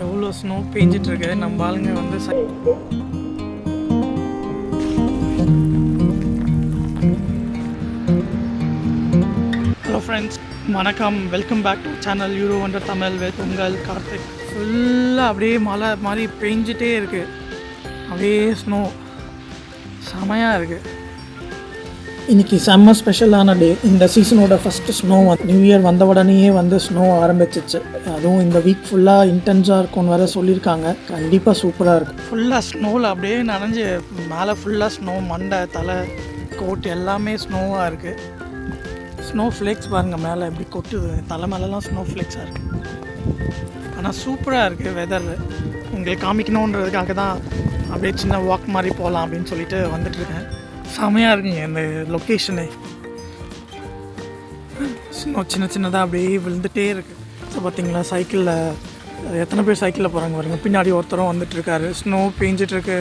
எவ்வளோ ஸ்னோ பேஞ்சிட்டு இருக்கு? நம்ம ஆளுங்க வந்து சை- ஹலோ ஃப்ரெண்ட்ஸ் வணக்கம். Welcome back to channel euro wonder Tamil with உங்கள் கார்த்திக். ஃபுல்லாக அப்படியே மழை மாதிரி பெஞ்சிட்டே இருக்குது அப்படியே ஸ்னோ செமையாக இருக்குது இன்னைக்கு செம்ம ஸ்பெஷலான டே இந்த சீசனோட ஃபஸ்ட்டு ஸ்னோ நியூ இயர் வந்த உடனேயே வந்து ஸ்னோ ஆரம்பிச்சிச்சு. அதுவும் இந்த வீக் ஃபுல்லாக இன்டென்ஸாக இருக்கும்னு வேற சொல்லியிருக்காங்க. கண்டிப்பாக சூப்பராக இருக்கும். ஃபுல்லாக ஸ்னோவில் அப்படியே நனைஞ்சு மேலே ஃபுல்லாக ஸ்னோ மண்டை தலை கோட் எல்லாமே ஸ்னோவாக இருக்குது ஸ்னோ ஃப்ளேக்ஸ் பாருங்கள் மேலே எப்படி கொட்டுது. தலை மேலெலாம் ஸ்னோ ஃப்ளேக்ஸாக இருக்குது ஆனால் சூப்பராக இருக்குது வெதர் உங்களுக்கு காமிக்கணுன்றதுக்காக தான் அப்படியே சின்ன வாக் மாதிரி போகலாம் அப்படின்னு சொல்லிட்டு வந்துட்டுருக்கேன் செமையாக இருக்குங்க இந்த லொக்கேஷனு ஸ்னோ சின்ன சின்னதாக அப்படியே விழுந்துகிட்டே இருக்குது ஸோ பார்த்தீங்களா சைக்கிளில் எத்தனை பேர் சைக்கிளில் போகிறாங்க பாருங்க. பின்னாடி ஒருத்தரும் வந்துட்டுருக்காரு ஸ்னோ பேஞ்சிட்ருக்கு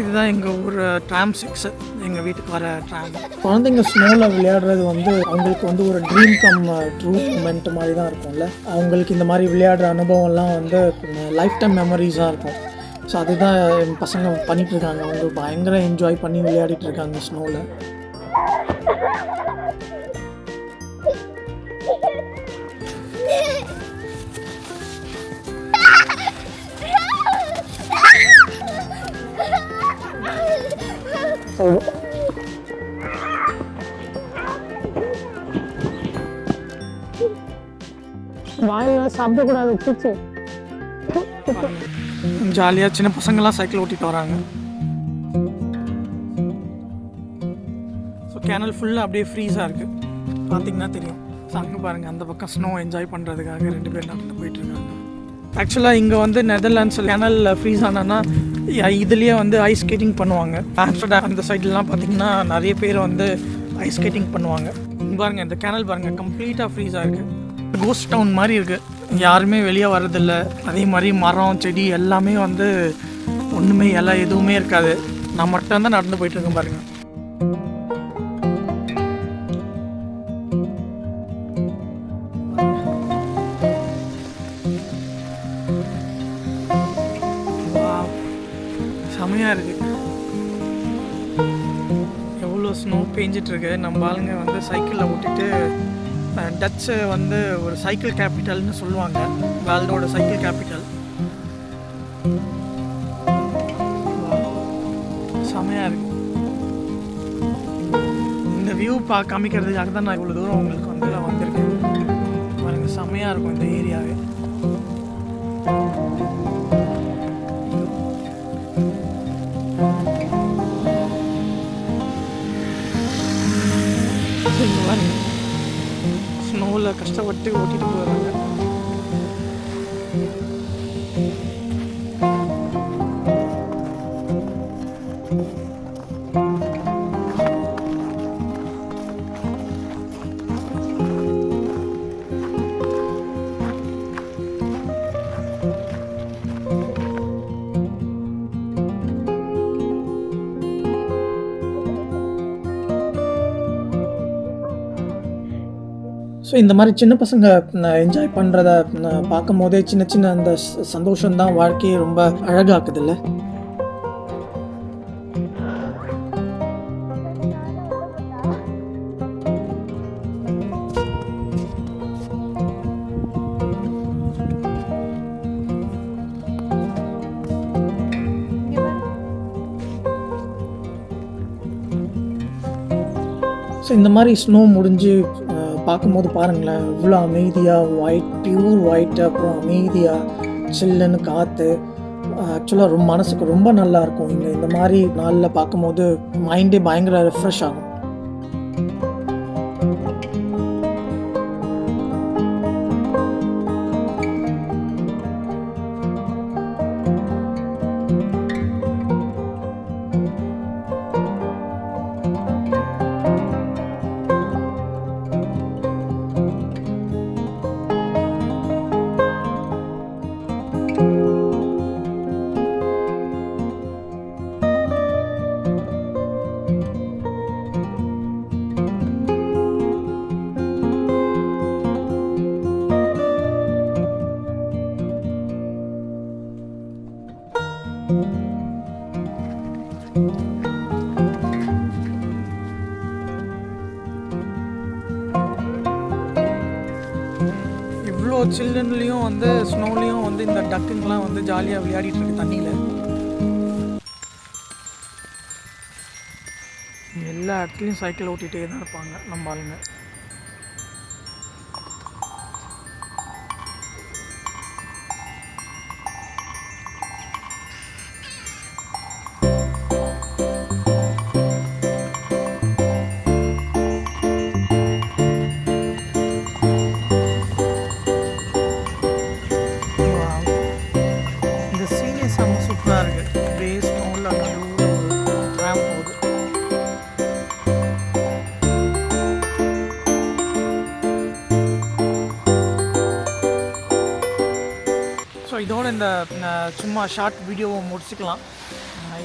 இதுதான் எங்கள் ஊர் ட்ராம் சிக்ஸ் எங்கள் வீட்டுக்கு வர ட்ராம் குழந்தைங்க ஸ்னோவில் விளையாடுறது வந்து அவங்களுக்கு வந்து ஒரு ட்ரீம் கம் ட்ரூ மூமெண்ட் மாதிரி தான் இருக்கும்ல. அவங்களுக்கு இந்த மாதிரி விளையாடுற அனுபவம்லாம் வந்து லைஃப் டைம் மெமரிஸாக இருக்கும். ஸோ அதுதான் என் பசங்க பண்ணிட்டு இருக்காங்க. அவங்க பயங்கர என்ஜாய் பண்ணி விளையாடிட்டு இருக்காங்க ஸ்னோவில் வாயிலாம் சாப்பிடக்கூடாது பூச்சி ஜாலியாக சின்ன பசங்கள்லாம் சைக்கிள் ஓட்டிகிட்டு வராங்க. ஸோ கேனல் ஃபுல்லாக அப்படியே ஃப்ரீஸாக இருக்குது பார்த்தீங்கன்னா தெரியும். ஸோ அங்கே பாருங்கள் அந்த பக்கம் ஸ்னோ என்ஜாய் பண்ணுறதுக்காக ரெண்டு பேர் நடந்து போயிட்டுருக்காங்க ஆக்சுவலாக இங்கே வந்து நெதர்லாண்ட்ஸ் கேனலில் ஃப்ரீஸ் ஆனோன்னா இதுலேயே வந்து ஐஸ் ஸ்கேட்டிங் பண்ணுவாங்க. ஆம்ஸ்டர்டாம் அந்த சைட்லலாம் பார்த்தீங்கன்னா நிறைய பேர் வந்து ஐஸ் ஸ்கேட்டிங் பண்ணுவாங்க. பாருங்கள் இந்த கேனல் பாருங்கள் கம்ப்ளீட்டாக ஃப்ரீஸாக இருக்குது கோஸ்ட் டவுன் மாதிரி இருக்குது யாருமே வெளியே வர்றதில்ல. அதே மாதிரி மரம் செடி எல்லாமே வந்து ஒன்றுமே எல்லாம் எதுவுமே இருக்காது. நான் மட்டும் தான் நடந்து போயிட்டு இருக்கேன் பாருங்க. இருக்குது செமையா இருக்கு. எவ்வளோ ஸ்னோ பேஞ்சிட்டு இருக்கு. நம்ம ஆளுங்க வந்து சைக்கிளில் ஓட்டிட்டு டச்சு uh, வந்து ஒரு சைக்கிள் கேபிட்டல்னு சொல்லுவாங்க. வேர்ல்டோட சைக்கிள் கேபிட்டல் செமையாக இருக்கு. இந்த வியூ பா காமிக்கிறதுக்காக தான் நான் இவ்வளோ தூரம் உங்களுக்கு வந்து நான் வந்திருக்கேன். பாருங்கள் செமையாக இருக்கும் இந்த ஏரியாவே கஷ்டப்பட்டு ஓட்டிட்டு ஸோ இந்த மாதிரி சின்ன பசங்க என்ஜாய் பண்ணுறத பார்க்கும் போதே சின்ன சின்ன அந்த சந்தோஷம்தான் வாழ்க்கையை ரொம்ப அழகாக்குதுல்ல? ஸோ இந்த மாதிரி ஸ்னோ முடிஞ்சு பார்க்கும்போது பாருங்களேன் இவ்வளோ அமைதியாக ஒயிட் பியூர் ஒயிட் அப்புறம் அமைதியாக சில்லுன்னு காற்று ஆக்சுவலாக ரொம்ப மனசுக்கு ரொம்ப நல்லா இருக்கும். இங்கே இந்த மாதிரி நாளில் பார்க்கும்போது மைண்டே பயங்கர ரெஃப்ரெஷ் ஆகும். இவ்வளோ சில்லுன்லேயும் வந்து ஸ்னோலையும் வந்து இந்த டக்குங்கெலாம் வந்து ஜாலியாக விளையாடிட்டு இருக்கு தண்ணியில். எல்லா இடத்துலையும் சைக்கிள் ஓட்டிகிட்டே தான் இருப்பாங்க நம்ம ஆளுங்க. இதோடு இந்த சும்மா ஷார்ட் வீடியோவை முடிச்சுக்கலாம்.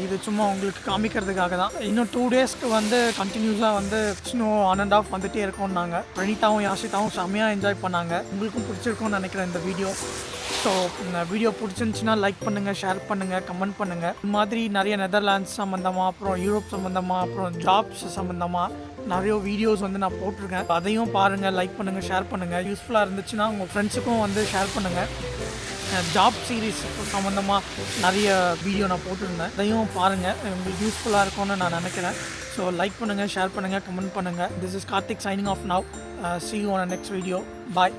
இது சும்மா உங்களுக்கு காமிக்கிறதுக்காக தான். இன்னும் டூ டேஸ்க்கு வந்து கண்டினியூஸாக வந்து ஸ்னோ ஆன் அண்ட் ஆஃப் வந்துட்டே இருக்கோம்னாங்க. பிரணீதாவும் யாஷிதாவும் செம்மையாக என்ஜாய் பண்ணாங்க. உங்களுக்கும் பிடிச்சிருக்கும்னு நினைக்கிறேன் இந்த வீடியோ ஸோ இந்த வீடியோ பிடிச்சிருந்துச்சின்னா லைக் பண்ணுங்கள் ஷேர் பண்ணுங்கள் கமெண்ட் பண்ணுங்கள் இந்த மாதிரி நிறைய நெதர்லாண்ட்ஸ் சம்மந்தமாக அப்புறம் யூரோப் சம்மந்தமாக அப்புறம் ஜாப்ஸ் சம்மந்தமாக நிறைய வீடியோஸ் வந்து நான் போட்டிருக்கேன். அதையும் பாருங்கள் லைக் பண்ணுங்கள் ஷேர் பண்ணுங்கள் யூஸ்ஃபுல்லாக இருந்துச்சுன்னா உங்கள் ஃப்ரெண்ட்ஸுக்கும் வந்து ஷேர் பண்ணுங்கள் ஜாப் சீரிஸ் சம்மந்தமாக நிறைய வீடியோ நான் போட்டிருந்தேன். அதையும் பாருங்கள் உங்களுக்கு யூஸ்ஃபுல்லாக இருக்கும்னு நான் நினைக்கிறேன். ஸோ லைக் பண்ணுங்கள் ஷேர் பண்ணுங்கள் கமெண்ட் பண்ணுங்கள் this is Karthik signing off now see you on next video bye